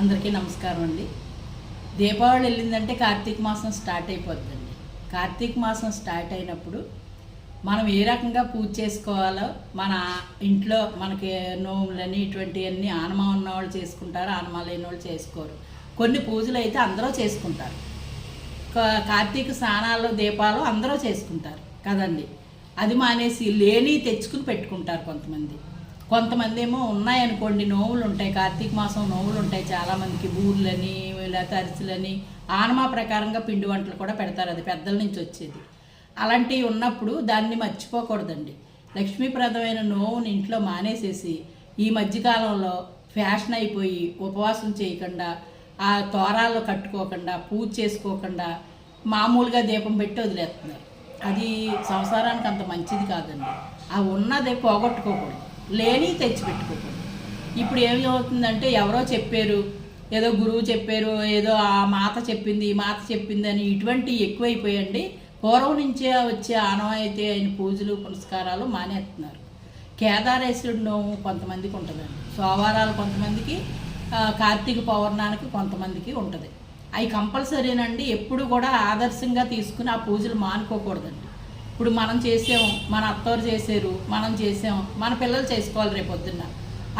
అందరికీ నమస్కారం అండి. దీపావళి వెళ్ళిందంటే కార్తీక మాసం స్టార్ట్ అయిపోద్దండి. కార్తీక మాసం స్టార్ట్ అయినప్పుడు మనం ఏ రకంగా పూజ చేసుకోవాలో మన ఇంట్లో మనకి నోములని ఇటువంటివన్నీ ఉన్న ఉన్నవాళ్ళు చేసుకుంటారు ఆనమ లేని వాళ్ళు చేసుకోరు. కొన్ని పూజలు అయితే అందరూ చేసుకుంటారు. కార్తీక స్నానాలు దీపాలు అందరూ చేసుకుంటారు కదండి. అది మానేసి లేని తెచ్చుకుని పెట్టుకుంటారు కొంతమంది. కొంతమంది ఏమో ఉన్నాయనుకోండి నోవులు ఉంటాయి కార్తీక మాసం నోవులు ఉంటాయి చాలామందికి. బూర్లని లేకపోతే అరిసెలని. ఆనమా ప్రకారంగా పిండి వంటలు కూడా పెడతారు. అది పెద్దల నుంచి వచ్చేది. అలాంటివి ఉన్నప్పుడు దాన్ని మర్చిపోకూడదండి. లక్ష్మీప్రదమైన నోవుని ఇంట్లో మానేసేసి ఈ మధ్యకాలంలో ఫ్యాషన్ అయిపోయి ఉపవాసం చేయకుండా ఆ తోరాలు కట్టుకోకుండా పూజ చేసుకోకుండా మామూలుగా దీపం పెట్టి వదిలేస్తున్నారు. అది సంసారానికి అంత మంచిది కాదండి. ఆ ఉన్నది పోగొట్టుకోకూడదు. లేని తెచ్చిపెట్టుకోకూడదు. ఇప్పుడు ఏమి అవుతుందంటే ఎవరో చెప్పారు ఏదో గురువు చెప్పారు ఏదో ఆ మాత చెప్పింది ఈ మాత చెప్పింది అని ఇటువంటి ఎక్కువైపోయండి పూర్వం నుంచే వచ్చే ఆనవాయితీ అయిన పూజలు పురస్కారాలు మానేస్తున్నారు. కేదారేశ్వరుడు నోము కొంతమందికి ఉంటుందండి. సోమవారాలు కొంతమందికి కార్తీక పౌర్ణానికి కొంతమందికి ఉంటుంది. అవి కంపల్సరీనండి ఎప్పుడు కూడా ఆదర్శంగా తీసుకుని ఆ పూజలు మానుకోకూడదండి. ఇప్పుడు మనం చేసాం మన అత్తవారు చేసారు మనం చేసాం మన పిల్లలు చేసుకోవాలి రేపు పొద్దున్న.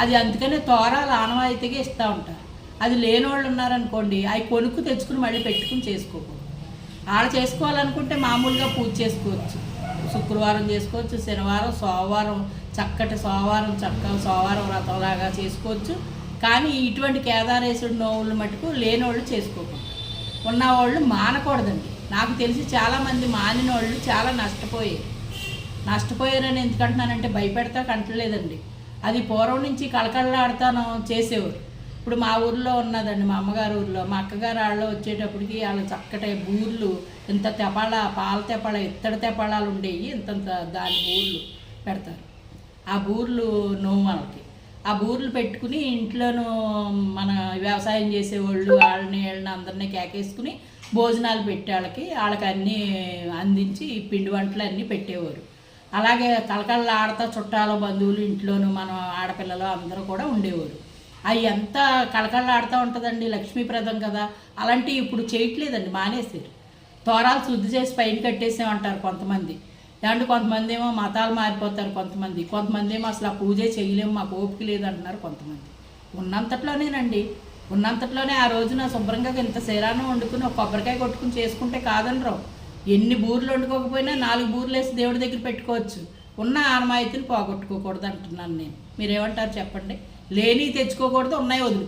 అది అందుకనే తోరాలు ఆనవాయితీగా ఇస్తూ ఉంటారు. అది లేని వాళ్ళు ఉన్నారనుకోండి అవి కొనుక్కు తెచ్చుకుని మళ్ళీ పెట్టుకుని చేసుకోకూడదు. ఆడ చేసుకోవాలనుకుంటే మామూలుగా పూజ చేసుకోవచ్చు. శుక్రవారం చేసుకోవచ్చు శనివారం సోమవారం చక్కటి సోమవారం చక్క సోమవారం వ్రతంలాగా చేసుకోవచ్చు. కానీ ఇటువంటి కేదారేశ్వరుడు నోవులు మటుకు లేనోళ్ళు చేసుకోకూడదు. ఉన్నవాళ్ళు మానకూడదండి. నాకు తెలిసి చాలామంది మానిన వాళ్ళు చాలా నష్టపోయారు నష్టపోయారని ఎందుకంటున్నానంటే భయపెడతా కంటలేదండి. అది పూర్వం నుంచి కళకళలాడతాను చేసేవారు. ఇప్పుడు మా ఊర్లో ఉన్నదండి మా అమ్మగారు ఊర్లో. మా అక్కగారు వాళ్ళు వచ్చేటప్పటికి వాళ్ళు చక్కటి బూర్లు ఇంత తెపాళ పాల తెపాళ ఇత్తడి తెపాళాలు ఉండేవి ఇంతంత దాని బూర్లు పెడతారు. ఆ బూర్లు నోము వాళ్ళకి ఆ బూర్లు పెట్టుకుని ఇంట్లోనూ మన వ్యవసాయం చేసేవాళ్ళు వాళ్ళని వీళ్ళని అందరినీ కేకేసుకుని భోజనాలు పెట్టే వాళ్ళకి వాళ్ళకి అన్నీ అందించి పిండి వంటలు అన్నీ పెట్టేవారు. అలాగే కలకళ్ళ ఆడతా చుట్టాలు బంధువులు ఇంట్లోనూ మన ఆడపిల్లలు అందరూ కూడా ఉండేవారు. అవి ఎంత కళకళ ఆడుతూ ఉంటుందండి లక్ష్మీప్రదం కదా. అలాంటివి ఇప్పుడు చేయట్లేదండి మానేసారు తోరాలు శుద్ధి చేసి పైన కట్టేసామంటారు కొంతమంది. దాంట్లో కొంతమంది ఏమో మతాలు మారిపోతారు కొంతమంది. కొంతమంది ఏమో అసలు ఆ పూజే చేయలేము మాకు ఓపిక లేదంటున్నారు కొంతమంది. ఉన్నంతట్లోనేనండి ఉన్నంతట్లోనే ఆ రోజున శుభ్రంగా ఇంత శరీరాన్ని వండుకుని ఒక కొబ్బరికాయ కొట్టుకుని చేసుకుంటే కాదనరావు ఎన్ని బూర్లు వండుకోకపోయినా నాలుగు బూర్లు వేసి దేవుడి దగ్గర పెట్టుకోవచ్చు. ఉన్న ఆనమాయితీని పోగొట్టుకోకూడదు అంటున్నాను నేను. మీరేమంటారు చెప్పండి? లేని తెచ్చుకోకూడదు ఉన్నాయి వదులుకో